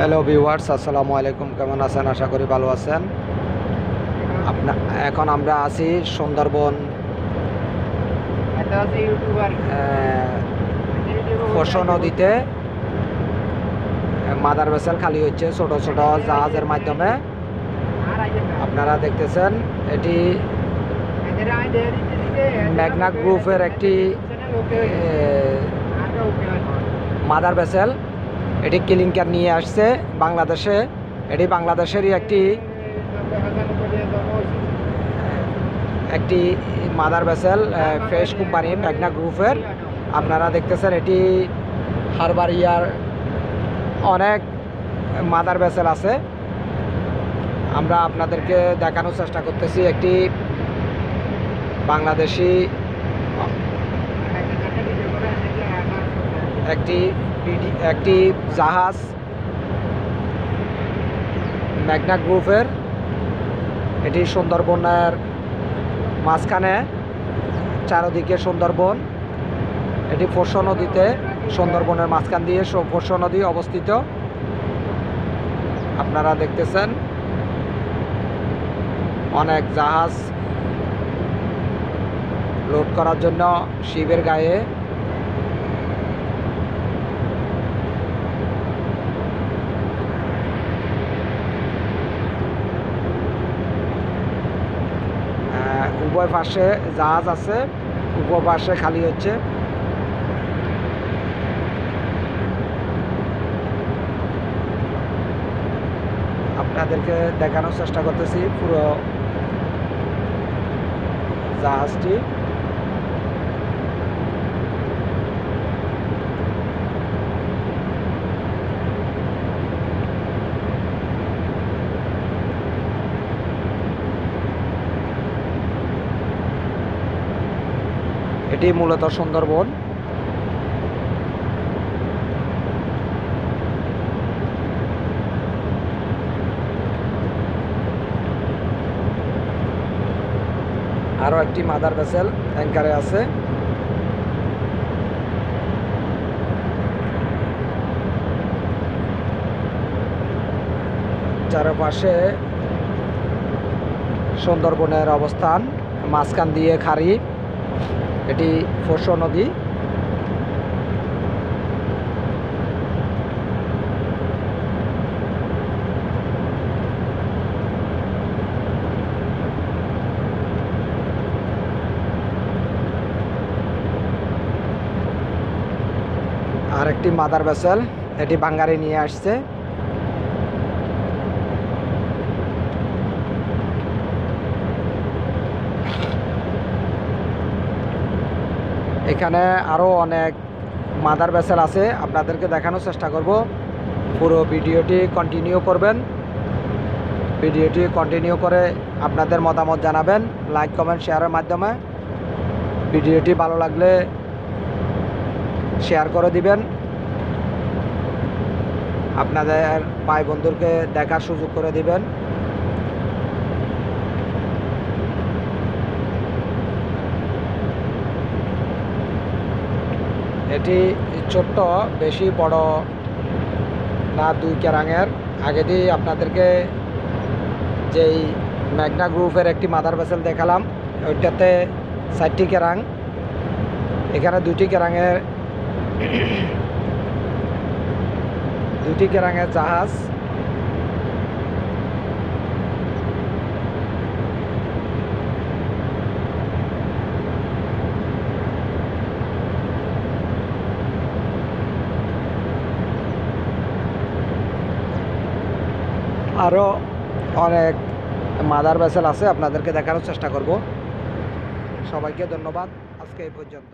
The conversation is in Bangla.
হ্যালো ভিউয়ার্স, আসসালামু আলাইকুম। কেমন আছেন? আশা করি ভালো আছেন। আপনা এখন আমরা আছি সুন্দরবন আছে নদীতে। মাদার ভেসেল খালি হচ্ছে ছোট ছোট জাহাজের মাধ্যমে। আপনারা দেখতেছেন, এটি মেঘনা গ্রুপের একটি মাদার ভেসেল। এটি কিলিংকার নিয়ে আসছে বাংলাদেশে। এটি বাংলাদেশেরই একটি একটি মাদার ভেসেল ফ্রেশ কোম্পানি মেঘনা গ্রুপের। আপনারা দেখতেছেন এটি হারবার ইয়ার অনেক মাদার ভেসেল আছে। আমরা আপনাদেরকে দেখানোর চেষ্টা করতেছি একটি বাংলাদেশি, একটি একটি জাহাজ মেঘনা গ্রুপের। এটি সুন্দরবনের মাঝখানে, চারদিকে সুন্দরবন। এটি পোষ্য নদীতে, সুন্দরবনের মাঝখান দিয়ে পোষ্য নদী অবস্থিত। আপনারা দেখতেছেন অনেক জাহাজ লোড করার জন্য শিবের গায়ে উভয় পাশে জাহাজ আছে উভয় পাশে খালি হচ্ছে। আপনাদেরকে দেখানোর চেষ্টা করতেছি পুরো জাহাজটি। এটি মূলত সুন্দরবন। আরও একটি মাদার ভেসেল অ্যাঙ্কারে আছে। চারপাশে সুন্দরবনের অবস্থান, মাঝখান দিয়ে খাড়ি। এটি ফোর্স নদী। আর একটি মাদার ভেসেল এটি বাঙ্গারি নিয়ে আসছে। এখানে আরও অনেক মাদার ভেসেল আছে, আপনাদেরকে দেখানোর চেষ্টা করব। পুরো ভিডিওটি কন্টিনিউ করবেন। ভিডিওটি কন্টিনিউ করে আপনাদের মতামত জানাবেন। লাইক কমেন্ট শেয়ারের মাধ্যমে ভিডিওটি ভালো লাগলে শেয়ার করে দিবেন। আপনাদের ভাই বন্ধুকে দেখার সুযোগ করে দিবেন। এটি ছোট্ট, বেশি বড় না দুই কেরাঙের আগে দিয়ে আপনাদেরকে যেই ম্যাগনা গ্রুপের একটি মাদার ভেসেল দেখালাম, ওইটাতে চারটি কেরাং এখানে দুটি কেরাঙের দুটি কেরাঙের জাহাজ আরও অনেক মাদার ভেসেল আছে আপনাদেরকে দেখানোর চেষ্টা করব। সবাইকে ধন্যবাদ আজকে এই পর্যন্ত।